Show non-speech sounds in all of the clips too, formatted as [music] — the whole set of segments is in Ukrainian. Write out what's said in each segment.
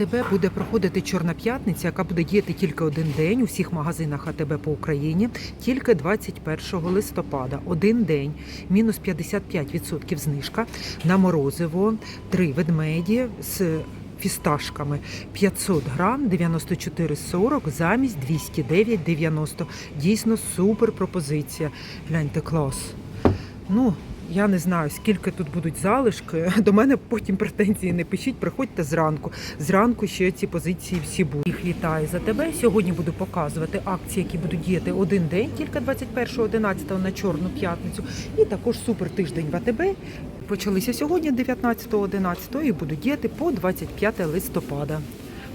АТБ буде проходити Чорна п'ятниця, яка буде діяти тільки один день у всіх магазинах АТБ по Україні, тільки 21 листопада. Один день, мінус 55% знижка на морозиво, три ведмеді з фісташками 500 грам 94,40 замість 209,90. Дійсно супер пропозиція. Гляньте, клас. Ну, я не знаю, скільки тут будуть залишки. [laughs] До мене потім претензії не пишіть. Приходьте зранку. Зранку ще ці позиції всі будуть. Їх вітаю за тебе. Сьогодні буду показувати акції, які будуть діяти один день, тільки 21.11 на Чорну п'ятницю. І також супер тиждень в АТБ. Почалися сьогодні, 19.11, і будуть діяти по 25 листопада.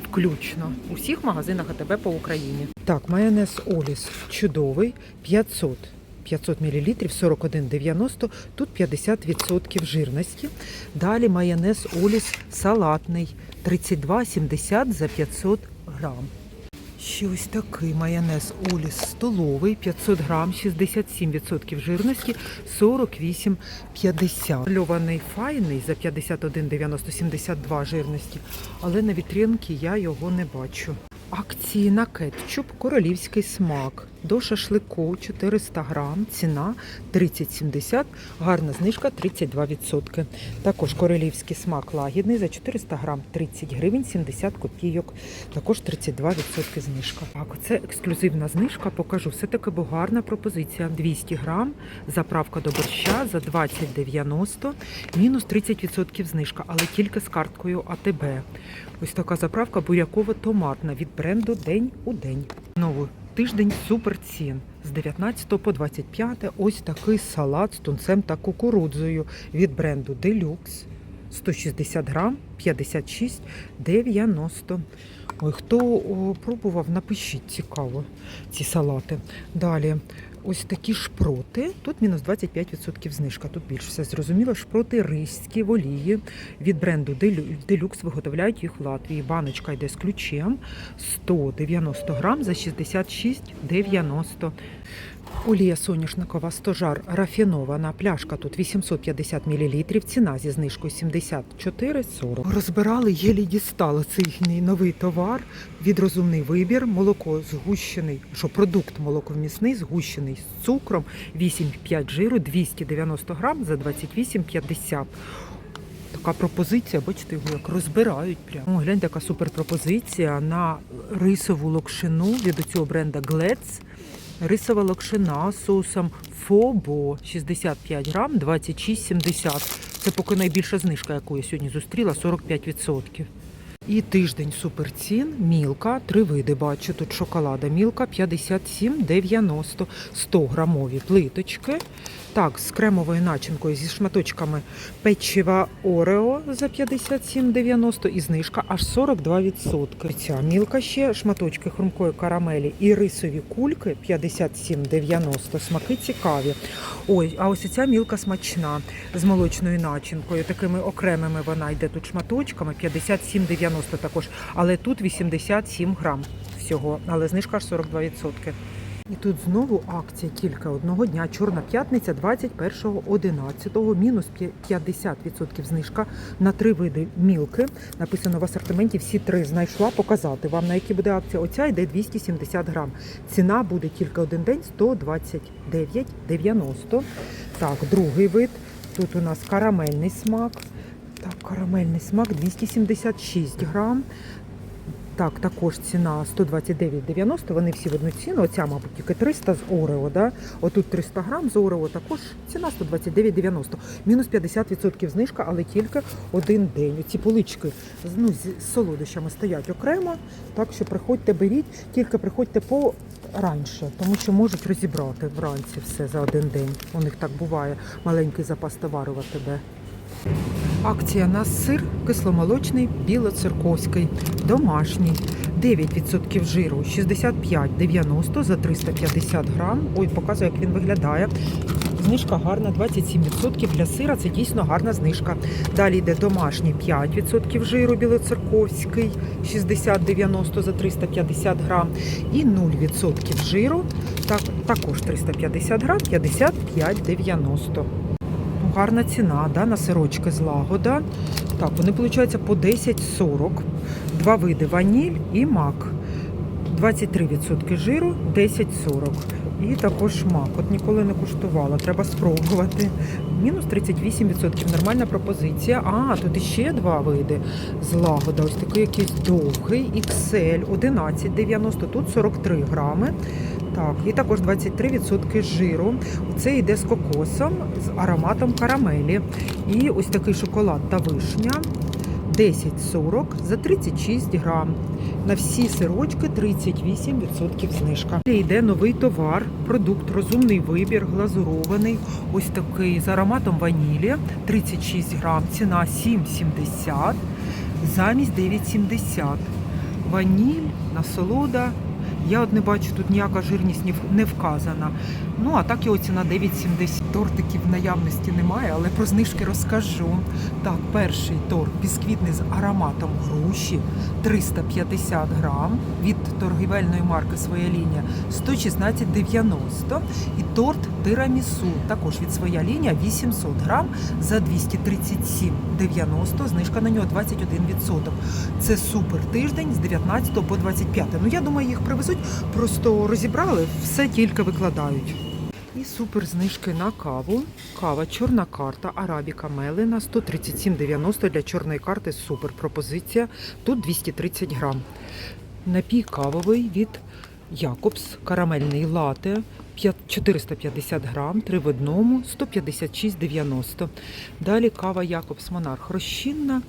Включно у всіх магазинах АТБ по Україні. Так, майонез Оліс чудовий, 500 500 мл 41,90, тут 50% жирності. Далі майонез Оліс салатний 32,70 за 500 грам. Ще ось такий майонез Оліс столовий 500 грам, 67% жирності, 48,50. Льований файний за 51,90, 72 жирності, але на вітринці я його не бачу. Акції на кетчуп королівський смак. До шашлику 400 грам, ціна 30,70, гарна знижка 32%. Також королівський смак лагідний за 400 грам 30 гривень 70 копійок, також 32% знижка. Так, це ексклюзивна знижка, покажу. Все-таки бо гарна пропозиція. 200 грам, заправка до борща за 20,90, мінус 30% знижка, але тільки з карткою АТБ. Ось така заправка буряково-томатна від бренду День у день. Знову тиждень супер цін. З 19 по 25 ось такий салат з тунцем та кукурудзою від бренду Deluxe. 160 грам, 56,90. Ой, хто пробував, напишіть цікаво ці салати. Далі ось такі шпроти. Тут мінус 25% знижка. Тут більш все зрозуміло. Шпроти ризькі в олії від бренду Делю- Deluxe виготовляють їх в Латвії. Баночка йде з ключем 190 грам за 66,90. Олія соняшникова стожар рафінована. Пляшка тут 850 мл. Ціна зі знижкою 74,40. Розбирали, єлі дістали цей їхній новий товар від розумний вибір. Молоко згущений, що продукт молоковмісний, згущений з цукром, 8,5 жиру, 290 грам за 28,50. Така пропозиція, бачите, його як розбирають прямо. О, гляньте, яка супер пропозиція на рисову локшину від цього бренда Глец. Рисова локшина з соусом Фобо 65 грам 26,70. Це поки найбільша знижка, яку я сьогодні зустріла, 45%. І тиждень суперцін, мілка, три види бачу. Тут шоколада мілка 57,90, 100 грамові плиточки. Так, з кремовою начинкою зі шматочками печива Орео за 57,90 і знижка аж 42%. Ця мілка ще шматочки хрумкої карамелі і рисові кульки 57,90. Смаки цікаві. Ой, а ось ця мілка смачна з молочною начинкою. Такими окремими вона йде тут шматочками 57,90 також. Але тут 87 грам всього, але знижка аж 42%. І тут знову акція тільки одного дня. Чорна п'ятниця 21.11. Мінус 50% знижка на три види мілки. Написано в асортименті всі три знайшла показати вам, на які буде акція. Оця йде 270 грам. Ціна буде тільки один день 129,90. Так, другий вид. Тут у нас карамельний смак. Так, карамельний смак 276 грам. Так, також ціна 129,90, вони всі в одну ціну. Оця, мабуть, тільки 300 з Орео. Да? Отут 300 грам з Орео, також ціна 129,90. Мінус 50% знижка, але тільки один день. Ці полички ну, з солодощами стоять окремо. Так що приходьте, беріть, тільки приходьте по раніше, тому що можуть розібрати вранці все за один день. У них так буває. Маленький запас товару АТБ. Акція на сир кисломолочний білоцерковський, домашній. 9% жиру, 65,90 за 350 грам. Ой, показую, як він виглядає. Знижка гарна, 27% для сира. Це дійсно гарна знижка. Далі йде домашній 5% жиру білоцерковський, 60,90 за 350 грам. І 0% жиру, так, також 350 грам, 55,90. Гарна ціна да, на сирочки з. Так, вони, виходить, по 10,40. Два види ваніль і мак. 23% жиру, 10,40. І також мак. От ніколи не куштувала, треба спробувати. Мінус 38%. Нормальна пропозиція. А, тут іще два види. Злагода. Ось такий якийсь довгий. XL 11,90. Тут 43 грами. Так, і також 23% жиру. Це йде з кокосом, з ароматом карамелі. І ось такий шоколад та вишня. 10,40 за 36 грам. На всі сирочки 38% знижка. Далі Йде новий товар, продукт розумний вибір, глазурований. Ось такий з ароматом ванілі, 36 грам, ціна 7,70 замість 9,70. Ваніль, насолода. Я от не бачу, тут ніяка жирність не вказана. Ну, а так його ціна 9,70. Тортиків наявності немає, але про знижки розкажу. Так, перший торт бісквітний з ароматом груші 350 грам від торгівельної марки Своя лінія 116,90. І торт тирамісу також від Своя лінія 800 грам за 237,90. Знижка на нього 21%. Це супер тиждень з 19 по 25. Ну я думаю, їх привезуть, просто розібрали, все тільки викладають. І супер знижки на каву. Кава чорна карта, арабіка мелена 137,90 для чорної карти. Супер пропозиція. Тут 230 грам. Напій кавовий від Якобс, карамельний лате. 450 грам, 3 в одному, 156,90. Далі кава Якобс Монарх розчинна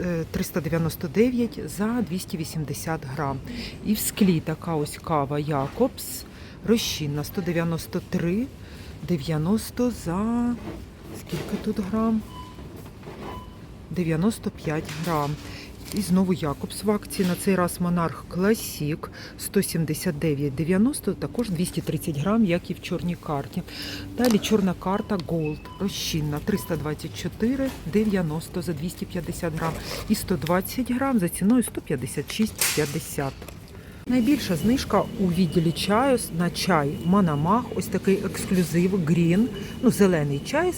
е, 399 за 280 грам. І в склі така ось кава Якобс розчинна 193, 90 за скільки тут грам? 95 грам. І знову Якобс в акції. На цей раз Монарх Класік 179,90, також 230 грам, як і в чорній карті. Далі чорна карта Gold розчинна 324,90 за 250 грам і 120 грам за ціною 156,50. Найбільша знижка у відділі чаю на чай Манамах, ось такий ексклюзив Грін, ну зелений чай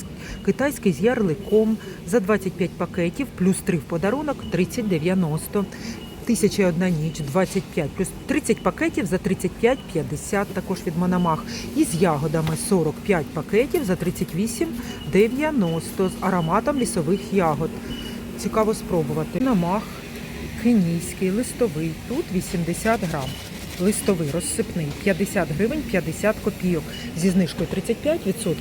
китайський з ярликом за 25 пакетів, плюс 3 в подарунок 30,90. Тисяча і одна ніч 25, плюс 30 пакетів за 35,50 також від Мономах. І з ягодами 45 пакетів за 38,90 з ароматом лісових ягод. Цікаво спробувати. Мономах кенійський, листовий, тут 80 грам. Листовий, розсипний, 50 гривень, 50 копійок. Зі знижкою 35%.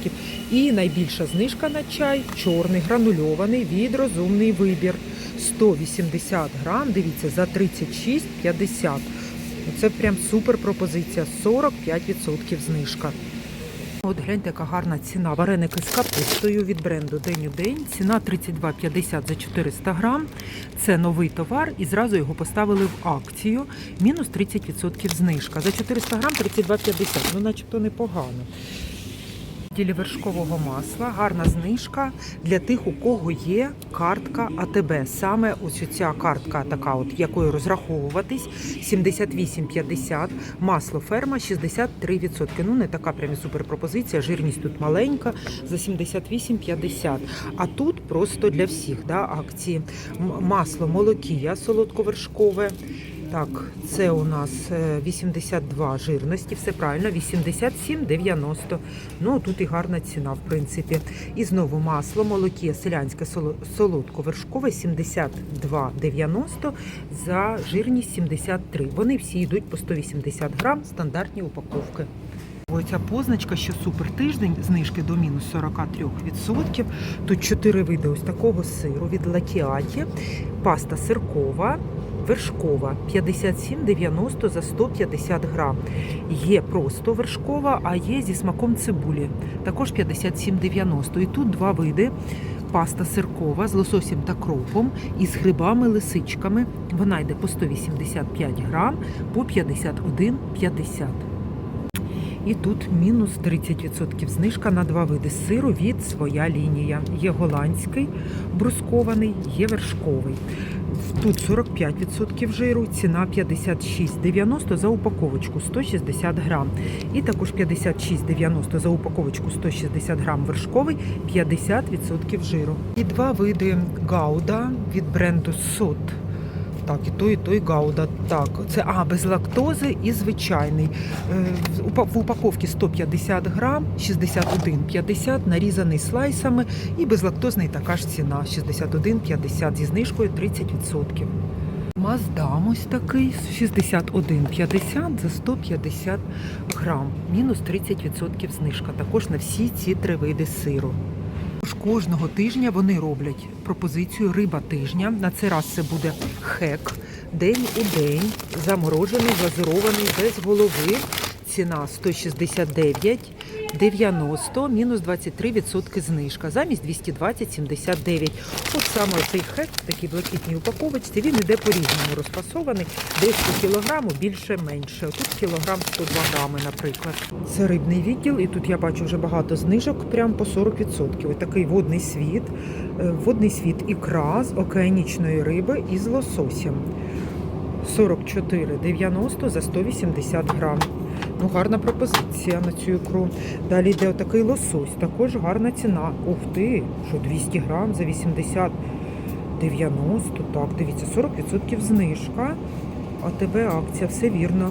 І найбільша знижка на чай чорний, гранульований від розумний вибір. 180 грам, дивіться, за 36,50. Це прям супер пропозиція. 45% знижка. От гляньте, яка гарна ціна. Вареники з капустою від бренду День у день. Ціна 32,50 за 400 грам. Це новий товар і зразу його поставили в акцію. Мінус 30% знижка. За 400 грам 32,50. Ну, начебто непогано. Ділі вершкового масла, гарна знижка для тих, у кого є картка АТБ. Саме ось ця картка, така от якою розраховуватись, 78,50, масло ферма 63%. Ну не така прям і суперпропозиція, жирність тут маленька за 78,50. А тут просто для всіх да, акції. Масло молокія солодковершкове. Так, це у нас е, 82 жирності, все правильно, 87,90. Ну, тут і гарна ціна, в принципі. І знову масло, молокі, селянське соло- солодко-вершкове 72,90 за жирність 73. Вони всі йдуть по 180 грам, стандартні упаковки. Ось ця позначка, що супер тиждень, знижки до мінус 43%. Тут чотири види ось такого сиру від Латіаті, паста сиркова, вершкова 57,90 за 150 грам. Є просто вершкова, а є зі смаком цибулі. Також 57,90. І тут два види. Паста сиркова з лососем та кропом і з грибами-лисичками. Вона йде по 185 грам, по 51,50. І тут мінус 30% знижка на два види сиру від своя лінія. Є голландський брускований, є вершковий. Тут 45% жиру, ціна 56,90 за упаковочку 160 грам. І також 56,90 за упаковочку 160 грам вершковий, 50% жиру. І два види гауда від бренду Сот. Так, і той, і той гауда. Так, це а, без лактози і звичайний. Е, в упаковці 150 грам, 61,50, нарізаний слайсами і безлактозний така ж ціна 61,50 зі знижкою 30%. Маздам ось такий 61,50 за 150 грам. Мінус 30% знижка. Також на всі ці три види сиру. Тож Кожного тижня вони роблять пропозицію риба тижня. На цей раз це буде хек. День у день, заморожений, глазурований, без голови. Ціна 169,90, мінус 23% знижка. Замість 220,79. От саме цей хек в такій блакитній упаковочці, він іде по-різному розфасований. Десь по кілограму більше-менше. Тут кілограм 102 грами, наприклад. Це рибний відділ, і тут я бачу вже багато знижок, прям по 40%. Ось такий водний світ. Е, Водний світ ікра з океанічної риби і з лососем. 44,90 за 180 грам. Ну, гарна пропозиція на цю ікру. Далі йде отакий лосось, також гарна ціна. Ух ти, що 200 грам за 80 90. Так, дивіться, 40% знижка. АТБ акція, все вірно.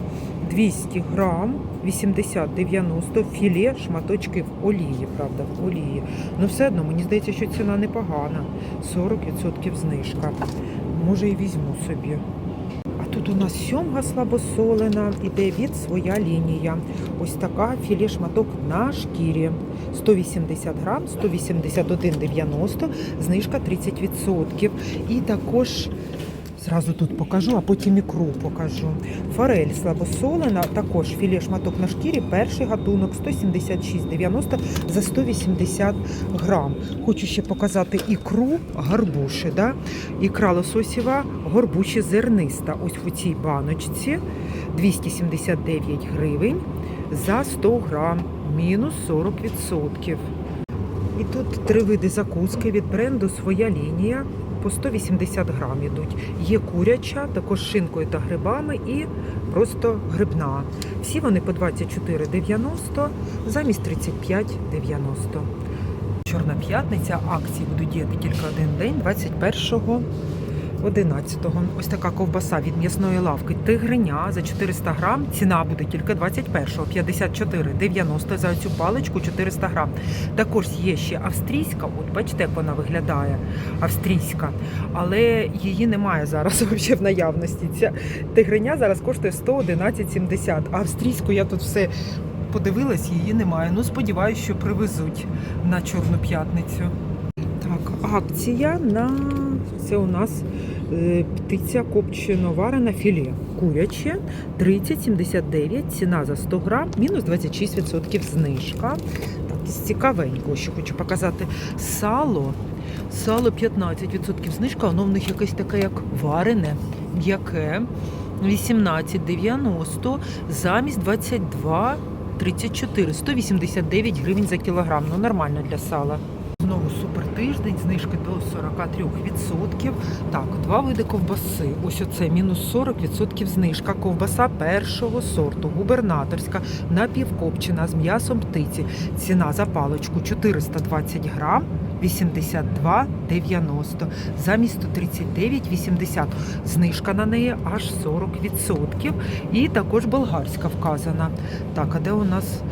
200 грам, 80-90, філе, шматочки в олії, правда, в олії. Ну все одно, мені здається, що ціна непогана. 40% знижка. Може і візьму собі. Тут у нас сьомга слабосолена, іде від своя лінія. Ось така філе шматок на шкірі. 180 грам, 181,90, знижка 30%. І також зразу тут покажу, а потім ікру покажу. Форель слабосолена, також філе шматок на шкірі, перший гатунок 176,90 за 180 грам. Хочу ще показати ікру гарбуші. Да? Ікра лососєва горбучі зерниста. Ось у цій баночці 279 гривень за 100 грам, мінус 40%. І тут три види закуски від бренду Своя лінія по 180 грам ідуть. Є куряча, також шинкою та грибами і просто грибна. Всі вони по 24,90 замість 35,90. Чорна п'ятниця, акції будуть діяти тільки один день, 21 11-го. Ось така ковбаса від м'ясної лавки тигриня за 400 грам. Ціна буде тільки 21-го, 54,90 за цю паличку 400 грам. Також є ще австрійська, от бачите, як вона виглядає. Австрійська, але її немає зараз [laughs] взагалі в наявності. Ця тигриня зараз коштує 111,70. А австрійську я тут все подивилась, її немає. Ну, сподіваюся, що привезуть на Чорну п'ятницю. Так, акція на це у нас е, птиця копчено варена філе. Куряче 30,79, ціна за 100 грам, мінус 26% знижка. Так, із цікавенького, що хочу показати. Сало. Сало 15% знижка, воно в них якесь таке, як варене, м'яке. 18,90 замість 22 34, 189 гривень за кілограм. Ну нормально для сала. Знову супер тиждень, знижки до 43%. Так, два види ковбаси. Ось оце мінус 40% знижка. Ковбаса першого сорту, губернаторська, напівкопчена з м'ясом птиці. Ціна за паличку 420 грам. 82,90 замість 139,80. Знижка на неї аж 40%. І також болгарська вказана. Так, а де у нас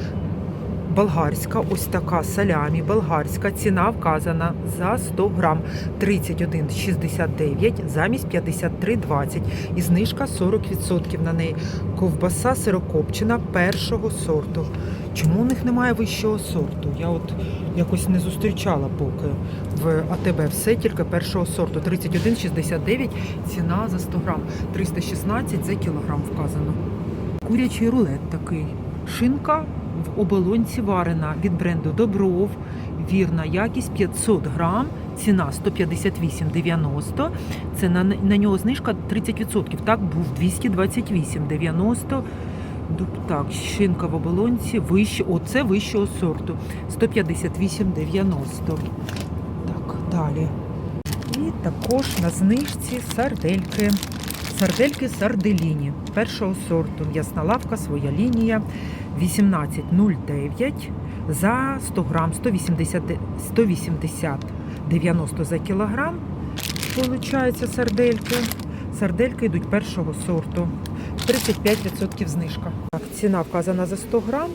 болгарська, ось така салямі, болгарська ціна вказана за 100 грам 31,69 замість 53,20 і знижка 40% на неї. Ковбаса сирокопчена першого сорту. Чому у них немає вищого сорту? Я от якось не зустрічала поки в АТБ. Все тільки першого сорту. 31,69 ціна за 100 грам. 316 за кілограм вказано. Курячий рулет такий. Шинка оболонці варена від бренду Добров. Вірна якість 500 грам. Ціна 158,90. Це на, на нього знижка 30%. Так був 228,90. Дуб- Так, шинка в оболонці вище, оце вищого сорту 158,90. Так, далі. І також на знижці сардельки. Сардельки сарделіні першого сорту. М'ясна лавка, своя лінія 18,09 за 100 грам, 180, 180 90 за кілограм. Получається сардельки. Сардельки йдуть першого сорту. 35% знижка. Ціна вказана за 100 грам.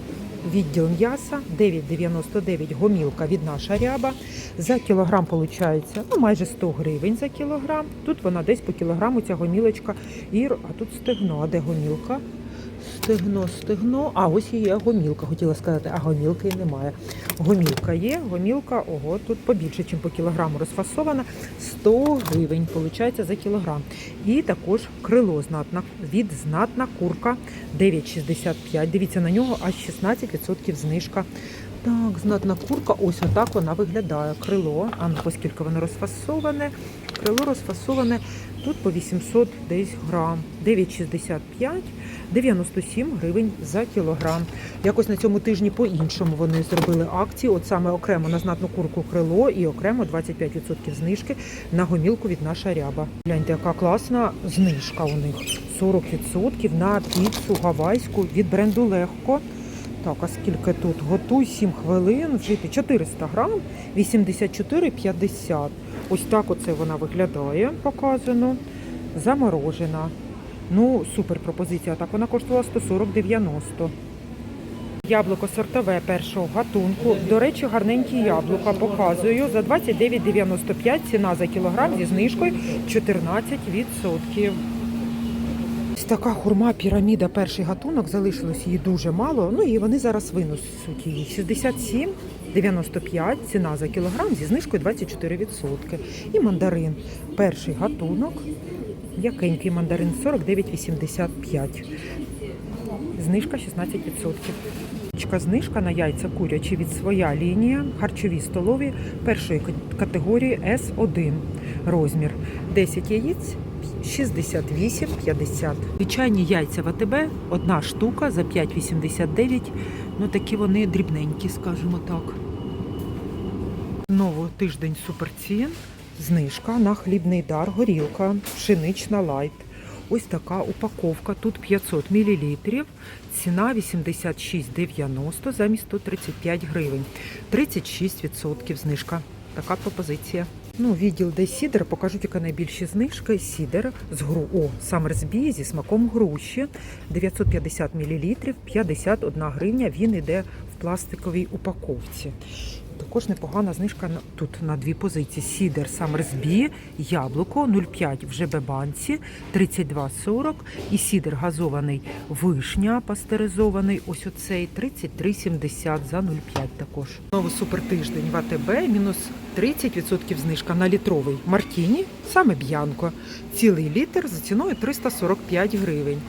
Відділ м'яса 9,99 гомілка від наша ряба. За кілограм виходить ну, майже 100 гривень за кілограм. Тут вона десь по кілограму ця гомілочка. Ір, а тут стегно. А де гомілка? Стегно, стегно. А ось є гомілка, хотіла сказати, а гомілки немає. Гомілка є, гомілка, ого, тут побільше, ніж по кілограму розфасована. 100 гривень, виходить, за кілограм. І також крило знатна від знатна курка 9,65. Дивіться на нього аж 16% знижка. Так, знатна курка, ось отак вона виглядає. Крило, а ну оскільки воно розфасоване. Крило розфасоване тут по 800 десь грам. 9,65, 97 гривень за кілограм. Якось на цьому тижні по-іншому вони зробили акції. От саме окремо на знатну курку крило і окремо 25% знижки на гомілку від наша ряба. Гляньте, яка класна знижка у них. 40% на піцу гавайську від бренду Легко. Так, а скільки тут? Готуй 7 хвилин, вжити 400 грам, 84,50. Ось так оце вона виглядає, показано. Заморожена. Ну, супер пропозиція. Так, вона коштувала 140,90. Яблуко сортове першого гатунку. До речі, гарненькі яблука показую. За 29,95 ціна за кілограм зі знижкою 14%. Ось така хурма піраміда перший гатунок, залишилось її дуже мало. Ну і вони зараз виносять її 67,95 ціна за кілограм зі знижкою 24%. І мандарин перший гатунок. М'якенький мандарин 49,85. Знижка 16%. Знижка на яйця курячі від своя лінія, харчові столові першої категорії С1 розмір. 10 яєць 68,50. Звичайні яйця в АТБ одна штука за 5,89. Ну такі вони дрібненькі, скажімо так. Знову тиждень суперцін. Знижка на хлібний дар, горілка, пшенична лайт. Ось така упаковка. Тут 500 мл. Ціна 86,90 замість 135 гривень. 36% знижка. Така пропозиція. Ну, відділ де сідер, покажуть, яка найбільші знижки. Сідер з гру о, Самерсбі зі смаком груші 950 мл, 51 гривня. Він іде в пластиковій упаковці. Також непогана знижка тут на дві позиції. Сідер Самерсбі, яблуко 0,5 в ЖБ банці 32,40 і сідер газований вишня пастеризований. Ось оцей 33,70 за 0,5 також. Знову супер тиждень в АТБ, мінус 30% знижка на літровий Мартіні, саме б'янко. Цілий літр за ціною 345 гривень.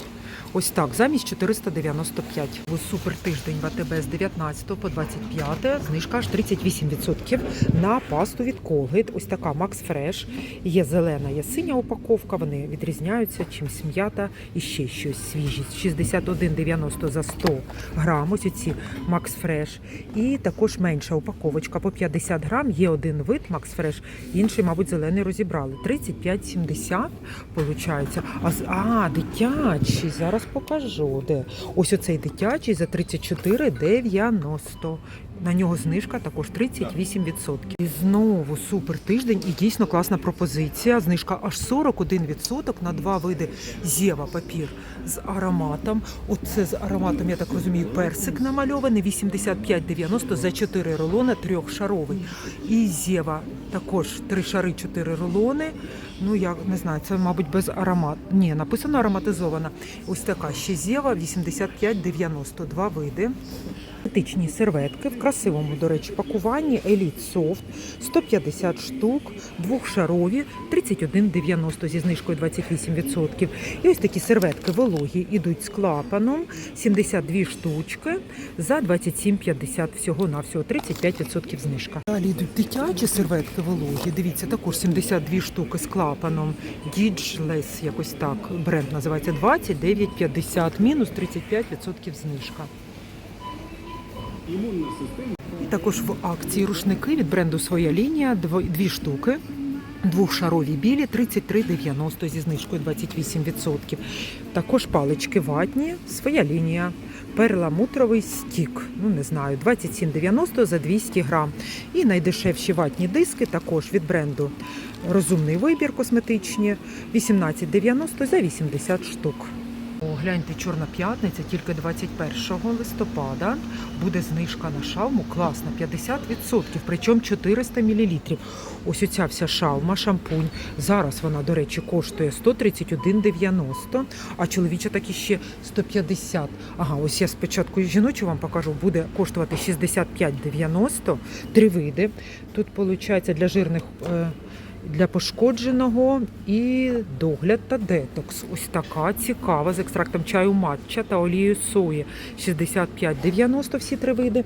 Ось так, замість 495. Ось супер тиждень в АТБ з 19 по 25, знижка аж 38% на пасту від Colgate. Ось така Max Fresh. Є зелена, є синя упаковка, вони відрізняються чимсь м'ята і ще щось свіжість. 61,90 за 100 грам, ось ці Max Fresh. І також менша упаковочка по 50 грам. Є один вид Max Fresh, інший, мабуть, зелений розібрали. 35,70 виходить. А, дитячий, зараз покажу. Де. Ось оцей дитячий за 34,90. На нього знижка також 38%. І знову супер тиждень і дійсно класна пропозиція. Знижка аж 41% на два види зєва папір з ароматом. Оце з ароматом, я так розумію, персик намальований 85,90 за 4 рулони трьохшаровий. І зєва також 3 шари, 4 рулони. Ну я не знаю, це мабуть без аромат. Ні, написано ароматизована. Ось така ще зєва 85,90. Два види. Етичні серветки в красивому, до речі, пакуванні Elite Soft 150 штук, двохшарові, 31,90 зі знижкою 28%. І ось такі серветки вологі йдуть з клапаном, 72 штучки за 27,50 всього на всього 35% знижка. Далі йдуть дитячі серветки вологі. Дивіться, також 72 штуки з клапаном. Didgeless, якось так бренд називається 29,50, мінус 35% знижка. І також в акції рушники від бренду Своя лінія дві штуки Двохшарові білі 33,90 зі знижкою 28%. Також палички ватні, своя лінія. Перламутровий стік, ну не знаю, 27,90 за 200 грам. І найдешевші ватні диски також від бренду Розумний вибір косметичні 18,90 за 80 штук. О, гляньте, Чорна п'ятниця, тільки 21 листопада буде знижка на шауму класна 50%, причому 400 мл. Ось оця вся шаума, шампунь. Зараз вона, до речі, коштує 131,90, а чоловіча так іще 150. Ага, ось я спочатку жіночу вам покажу, буде коштувати 65,90. Три види. Тут, виходить, для жирних. е, для пошкодженого і догляд та детокс. Ось така цікава з екстрактом чаю матча та олією сої 65,90 всі три види.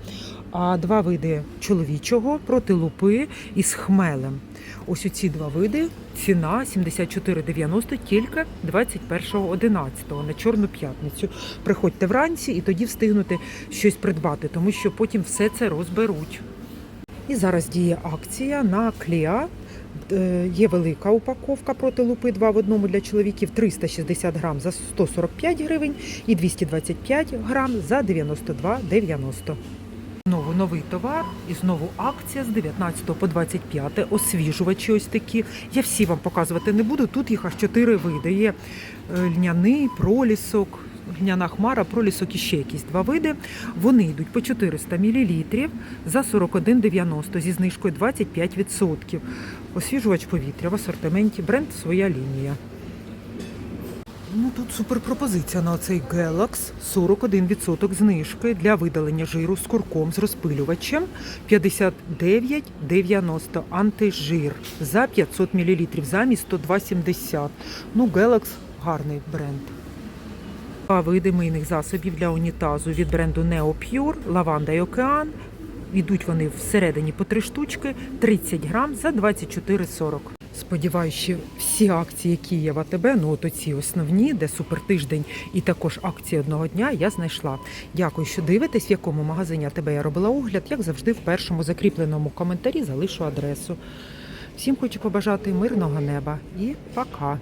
А два види чоловічого проти лупи із хмелем. Ось оці два види. Ціна 74,90 тільки 21.11 на Чорну п'ятницю. Приходьте вранці і тоді встигнути щось придбати, тому що потім все це розберуть. І зараз діє акція на кліа. Е, Є велика упаковка проти лупи 2 в одному для чоловіків 360 грам за 145 гривень і 225 грам за 92,90. Знову новий товар і знову акція з 19 по 25 освіжувачі ось такі. Я всі вам показувати не буду. Тут їх аж 4 види. Є е, льняний, пролісок, льняна хмара, пролісок і ще якісь два види. Вони йдуть по 400 мл за 41,90 зі знижкою 25%. Освіжувач повітря в асортименті бренд своя лінія. Ну тут суперпропозиція на оцей Galax 41% знижки для видалення жиру з курком з розпилювачем 59,90 антижир за 500 мл замість 102,70. Ну, Galax гарний бренд. Два види мийних засобів для унітазу від бренду Neo Pure, Лаванда і Океан. Йдуть вони всередині по три штучки, 30 грам за 24,40. Сподіваюся, що всі акції, які є в АТБ, ну от оці основні, де супер тиждень і також акції одного дня, я знайшла. Дякую, що дивитесь, в якому магазині АТБ я робила огляд. Як завжди, в першому закріпленому коментарі залишу адресу. Всім хочу побажати мирного неба і пока!